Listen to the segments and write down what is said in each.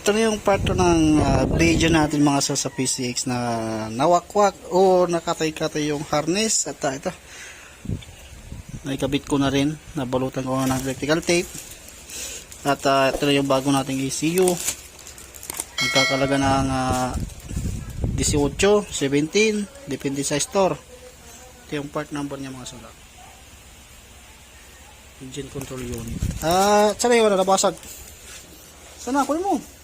ito na yung part ng ah, video natin mga sa PCX na nawakwak o nakatay-katay yung harness. At ah, ito. Naikabit ko na rin. Nabalutan ko ng electrical tape. At ah, ito na yung bago nating ECU nagkakalaga ng ah, 18, 17 depende sa store. Ito yung part number niya mga sir. Engine control unit. Ah sana yung wala nabasag sana kunin mo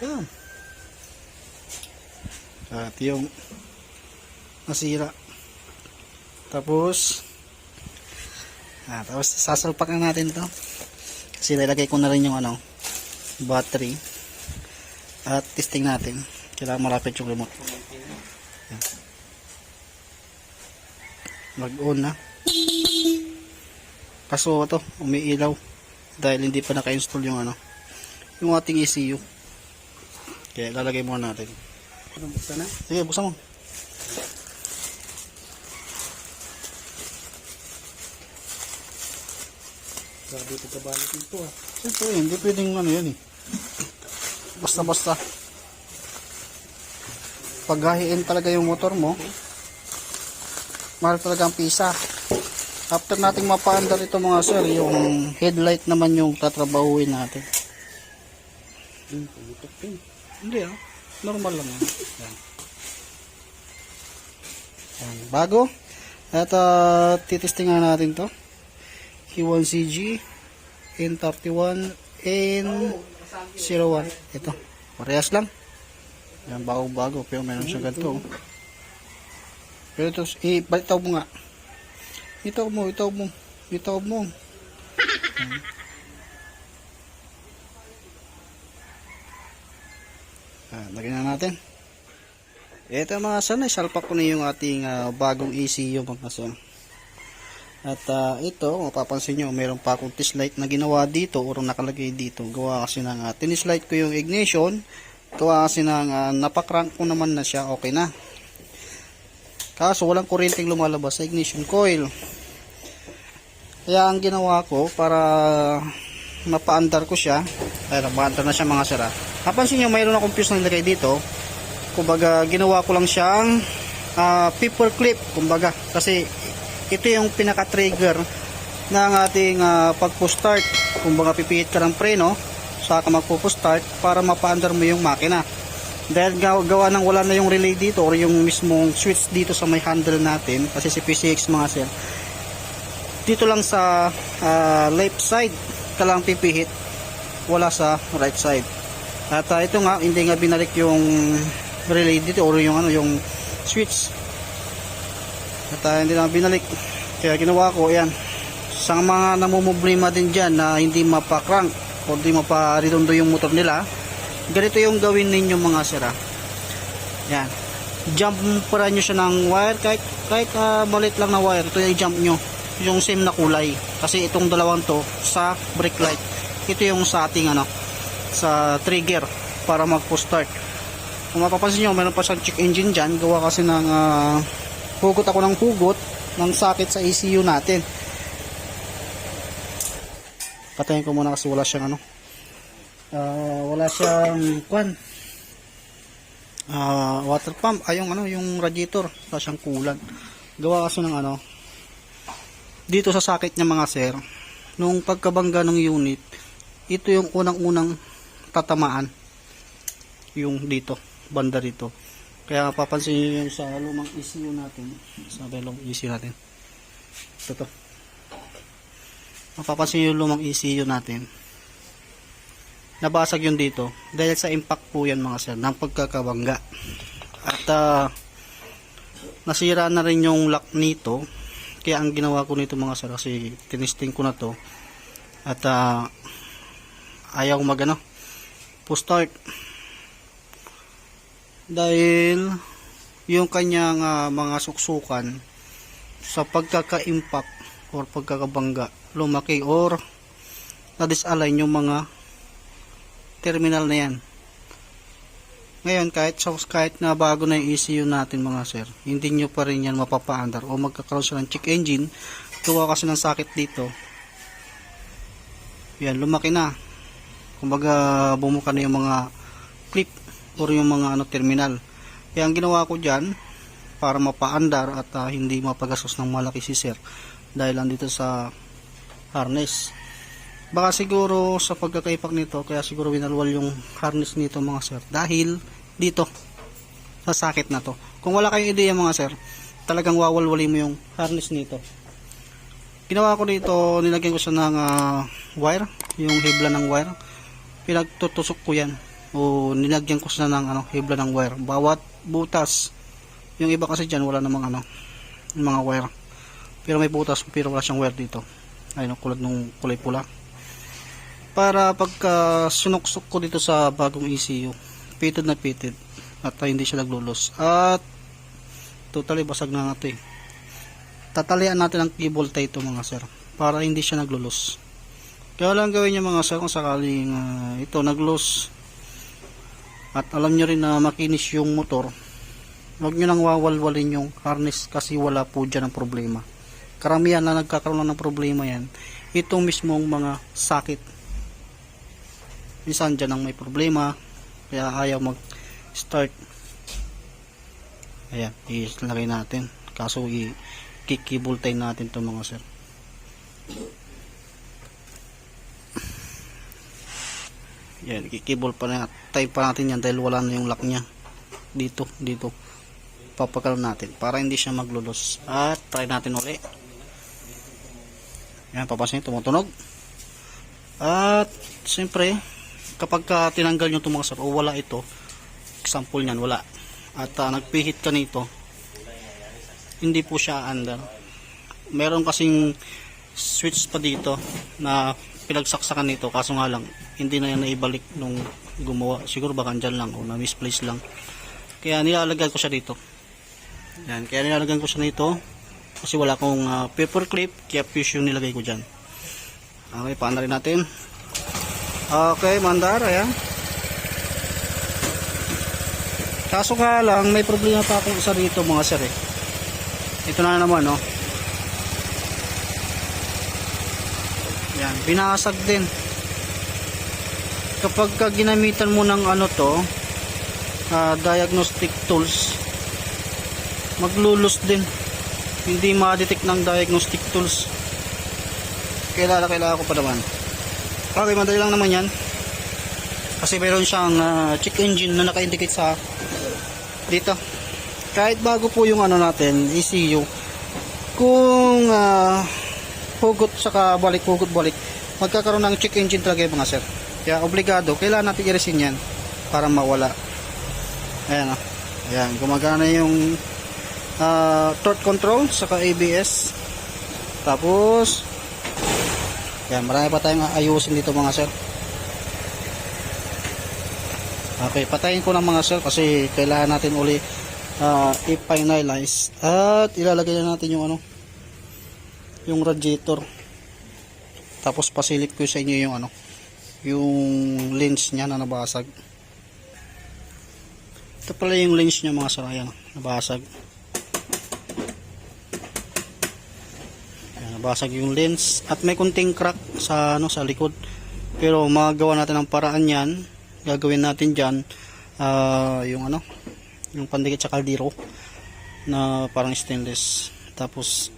yan. At yung nasira. Tapos ah, tapos sasalpak na natin to kasi lalagay ko na rin yung ano battery. At testing natin. Kailangan malapit yung remote. Yan. mag on na. Kaso ito umiilaw. Dahil hindi pa naka-install yung ano yung ating ECU kaya lalagay muna natin buksan na? sige buksan mo Grabe ito kabalik nito ah. Siyempre, hindi pwedeng ano yan eh. Basta-basta. Paghahiin talaga yung motor mo, mahal talaga ang pisa. After nating mapaandar ito mga sir, yung headlight naman yung tatrabahuin natin. Hmm, pumutok din. Hindi ah, normal lang yan. Yan. Yan. Bago, at uh, titestingan natin to. Q1CG N31 N01 ito parehas lang yan bago bago pero meron siya ganito oh. pero ito eh mo nga itaw mo itaw mo itaw mo Yan. Ah, lagyan na natin ito mga sanay salpak ko na yung ating ah, bagong ECU mga son at ah, ito, mapapansin nyo, mayroon pa akong test light na ginawa dito or nakalagay dito. Gawa kasi ng uh, tinis light ko yung ignition. Gawa kasi ng uh, napakrank ko naman na siya, okay na. Kaso walang kuryenteng lumalabas sa ignition coil. Kaya ang ginawa ko para mapaandar ko siya, ay napaandar na siya mga sira. Napansin nyo, mayroon akong fuse na nilagay dito. Kumbaga, ginawa ko lang siyang ah, paper clip, kumbaga. Kasi ito yung pinaka-trigger ng ating uh, pagpo-start. Kung baga pipihit ka ng preno, saka magpo-start para mapaandar mo yung makina. Dahil gawa, gawa ng wala na yung relay dito or yung mismong switch dito sa may handle natin, kasi si PCX mga sir, dito lang sa uh, left side ka lang pipihit, wala sa right side. At uh, ito nga, hindi nga binalik yung relay dito or yung ano yung switch at uh, hindi na binalik. Kaya ginawa ko, yan. Sa mga namumblema din dyan na hindi mapakrank o hindi maparedondo yung motor nila, ganito yung gawin ninyo mga sira. Yan. Jump para nyo siya ng wire kahit, kahit uh, malit lang na wire. Ito yung jump nyo. Yung same na kulay. Kasi itong dalawang to sa brake light. Ito yung sa ating ano, sa trigger para magpo-start. Kung mapapansin nyo, meron pa siyang check engine dyan. Gawa kasi ng uh, hugot ako ng hugot ng sakit sa ECU natin patayin ko muna kasi wala siyang ano uh, wala siyang kwan uh, water pump ay yung ano yung radiator wala siyang kulan gawa kasi ng ano dito sa sakit niya mga sir nung pagkabangga ng unit ito yung unang unang tatamaan yung dito banda dito kaya papansin nyo yung sa lumang ECU natin. Sa lumang ECU natin. Ito to. Mapapansin nyo yung lumang ECU natin. Nabasag yun dito. Dahil sa impact po yan mga sir. Ng pagkakabangga. At uh, nasira na rin yung lock nito. Kaya ang ginawa ko nito mga sir. Kasi tinisting ko na to. At uh, ayaw mag ano. Push start dahil yung kanyang uh, mga suksukan sa pagkaka-impact or pagkakabangga lumaki or na-disalign yung mga terminal na yan ngayon kahit kahit na bago na yung ECU natin mga sir hindi nyo pa rin yan mapapaandar o magkakaroon siya ng check engine. Gawa kasi ng sakit dito. Yan lumaki na. Kumbaga bumuka na yung mga clip or yung mga ano terminal. Kaya ang ginawa ko dyan para mapaandar at ah, hindi mapagastos ng malaki si sir dahil andito sa harness baka siguro sa pagkakaipak nito kaya siguro winalwal yung harness nito mga sir. Dahil dito sa sakit na to. Kung wala kayong ideya mga sir talagang wawalwali mo yung harness nito. Ginawa ko dito nilagyan ko siya ng ah, wire yung hibla ng wire. Pinagtutusok ko yan. O nilagyan ko siya ng ano, hibla ng wire. Bawat butas yung iba kasi dyan wala namang ano mga wire. Pero may butas pero wala siyang wire dito. Ayun kulad ng kulay pula para pagka sunuksok ko dito sa bagong ECU pitted na pitted at ah, hindi siya naglulos at totally basag na eh tatalian natin ang cable tie ito mga sir para hindi siya naglulos kaya lang gawin niyo mga sir kung sakaling ah, ito naglos at alam nyo rin na makinis yung motor huwag nyo nang wawalwalin yung harness kasi wala po dyan ang problema. Karamihan na nagkakaroon lang ng problema yan itong mismong mga sakit minsan dyan ang may problema. Kaya ayaw mag start ayan ilagay natin. Kaso i kikibultay natin to mga sir. Yan kikibol pa na type pa natin yan dahil wala na yung lock nya dito dito. Papagalaw natin para hindi siya maglulos. At try natin uli. Yan papasin tumutunog. At siyempre kapag ka tinanggal nyo itong mga sir o wala ito. Example nyan wala. At ah, nagpihit ka nito hindi po siya under. Meron kasing switch pa dito na pinagsaksakan nito kaso nga lang hindi na yan naibalik nung gumawa. Siguro baka andyan lang o na misplace lang. Kaya nilalagyan ko siya dito. Yan kaya nilalagyan ko siya nito kasi wala akong ah, paper clip kaya fuse yung nilagay ko dyan. Okay paanda rin natin okay mandar ayan. Kaso nga lang may problema pa akong isa rito mga sir eh. Ito na naman no yan binasag din. Kapag ka ginamitan mo ng ano to ah, diagnostic tools maglulus din. Hindi ma-detect ng diagnostic tools. Kailangan kailangan ko pa naman okay madali lang naman yan. Kasi meron siyang ah, check engine na naka-indicate sa dito. Kahit bago po yung ano natin ECU kung ah, hugot saka balik hugot balik magkakaroon ng check engine talaga yung mga sir. Kaya obligado kailangan natin i-resin yan para mawala. Ayan o ayan gumagana yung ah, torque control saka ABS tapos yan marami pa tayong ayusin dito mga sir. Okay patayin ko ng mga sir kasi kailangan natin uli ah, i-finalize at ilalagay na natin yung ano yung radiator. Tapos pasilip ko sa inyo yung ano yung lens niya na nabasag. Ito pala yung lens niya mga sir. Ayan nabasag nabasag yung lens at may kunting crack sa ano sa likod. Pero magawa natin ang paraan yan. Gagawin natin dyan ah, yung ano yung pandikit sa kaldero na parang stainless. Tapos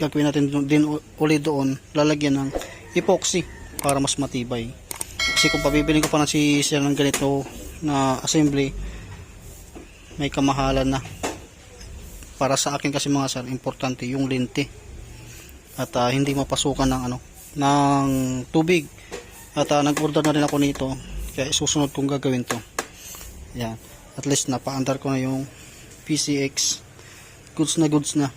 gagawin natin din uli doon lalagyan ng epoxy para mas matibay. Kasi kung pabibilin ko pa na si ng ganito na assembly may kamahalan na. Para sa akin kasi mga sir importante yung lente at ah, hindi mapasukan ng ano ng tubig. At ah, nag-order na rin ako nito. Kaya susunod kong gagawin to. Yan at least napaandar ko na yung PCX goods na goods na.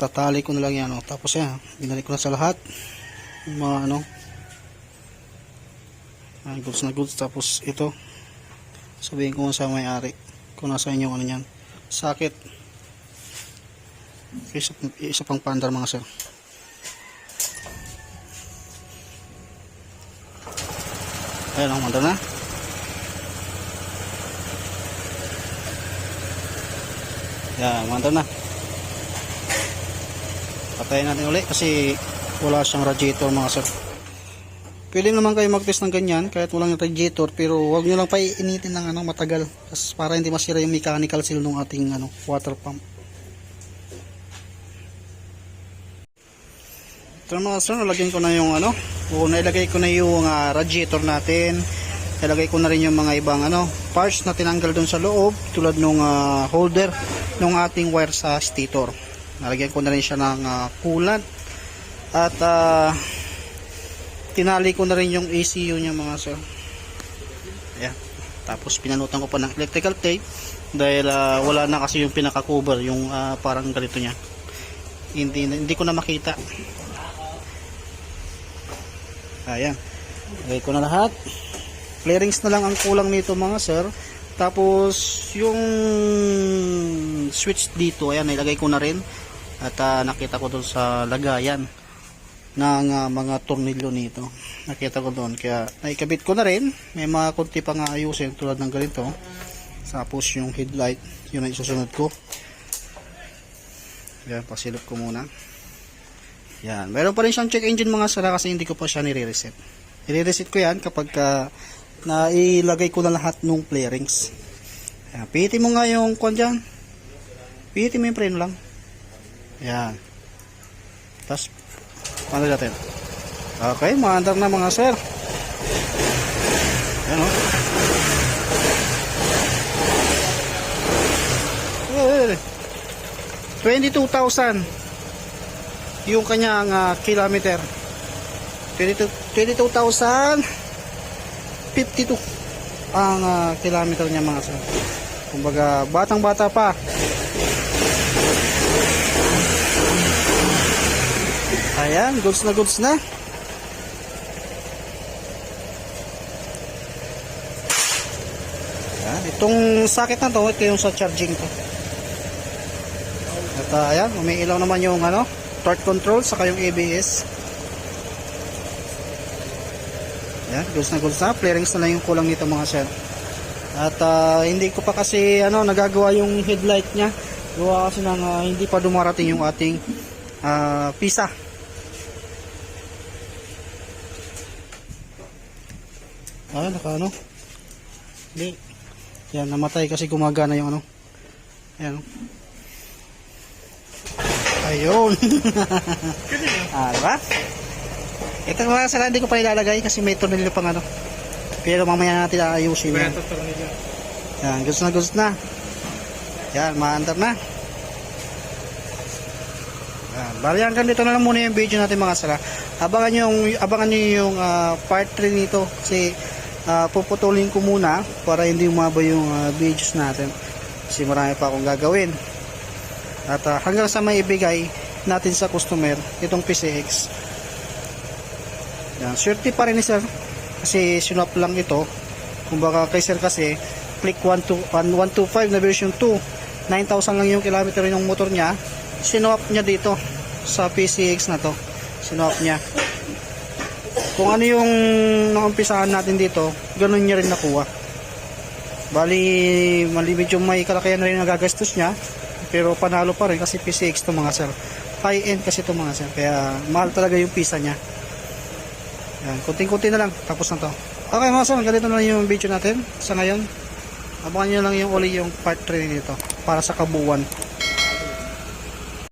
Tatali ko na lang yan oh. tapos yan binalik ko na sa lahat. Yung mga ano. Ah, goods na goods. Tapos ito. Sabihin ko sa may-ari kung nasa inyo ano yan sakit isa, isa pang pandar mga sir. Ayan ang mandar na. Yan mandar na. Patayin natin ulit kasi wala siyang radiator mga sir. Pwede naman kayo mag-test ng ganyan kahit walang radiator pero wag nyo lang pa iinitin ng ano, matagal. Para hindi masira yung mechanical seal ng ating ano, water pump. Ito mga sir, nalagyan ko na yung ano, o nailagay ko na yung ah, radiator natin. Nilagay ko na rin yung mga ibang ano, parts na tinanggal doon sa loob tulad nung ah, holder ng ating wire sa stator. Nalagyan ko na rin siya ng ah, coolant at ah, tinali ko na rin yung ECU niya mga sir. Ayan. Tapos pinanutan ko pa ng electrical tape dahil ah, wala na kasi yung pinaka-cover yung ah, parang ganito niya. Hindi hindi ko na makita. Ayan. Lagay ko na lahat. Clearings na lang ang kulang nito mga sir. Tapos yung switch dito, ayan, nilagay ko na rin. At ah, nakita ko doon sa lagayan ng ah, mga tornilyo nito. Nakita ko doon. Kaya naikabit ko na rin. May mga kunti pang ayusin tulad ng ganito. Tapos yung headlight, yun ang isusunod ko. Yan, pasilip ko muna. Yan. Meron pa rin siyang check engine mga sara kasi hindi ko pa siya nire-reset. I-reset ko yan kapag ka nailagay ko na lahat ng flarings. Yan. Pihitin mo nga yung kwan dyan. Pihitin mo yung preno lang. Yan. Tapos, paano natin? Okay, maandar na mga sir. Yan o. Eh, 22,000 yung kanyang ah, kilometer. 22 22,052 ang ah, kilometer niya mga sir. Kumbaga batang bata pa. Ayan goods na goods na. Ayan, itong socket na to ito yung sa charging ko at ah, ayan umiilaw naman yung ano torque control saka yung ABS Yan, goods na goods na. Flarings na lang yung kulang nito mga sir. At ah, hindi ko pa kasi ano nagagawa yung headlight niya. Gawa kasi ng ah, hindi pa dumarating yung ating ah, pisa. Ah, naka ano? Hindi. Yan, namatay kasi gumagana yung ano. Ayan. Ayun. ah, diba? Ito mga sala, hindi ko pa ilalagay kasi may tornilyo pang ano. Pero mamaya natin aayusin yan. Yan, gusto na gusto na. Yan, maandar na. Yan, bali hanggang dito na lang muna yung video natin mga sala. Abangan nyo yung, abangan nyo yung ah, part 3 nito kasi ah, puputulin ko muna para hindi umaba yung ah, videos natin. Kasi marami pa akong gagawin. At ah, hanggang sa may ibigay natin sa customer itong PCX. Yan, swerte pa rin ni sir. Kasi sinop lang ito. Kumbaga kay sir kasi click 125 na version 2. 9,000 lang yung kilometer ng motor niya. Sinop niya dito sa PCX na to. Sinop niya. Kung ano yung naumpisahan natin dito, ganun niya rin nakuha. Bali, mali medyo may kalakayan na rin nagagastos niya. Pero panalo pa rin kasi PCX to mga sir. High end kasi to mga sir. Kaya mahal talaga yung pisa niya. Yan, kunting-kunti na lang. Tapos na to. Okay mga sir, ganito na lang yung video natin sa ngayon. Abangan nyo lang yung uli yung part 3 nito para sa kabuuan.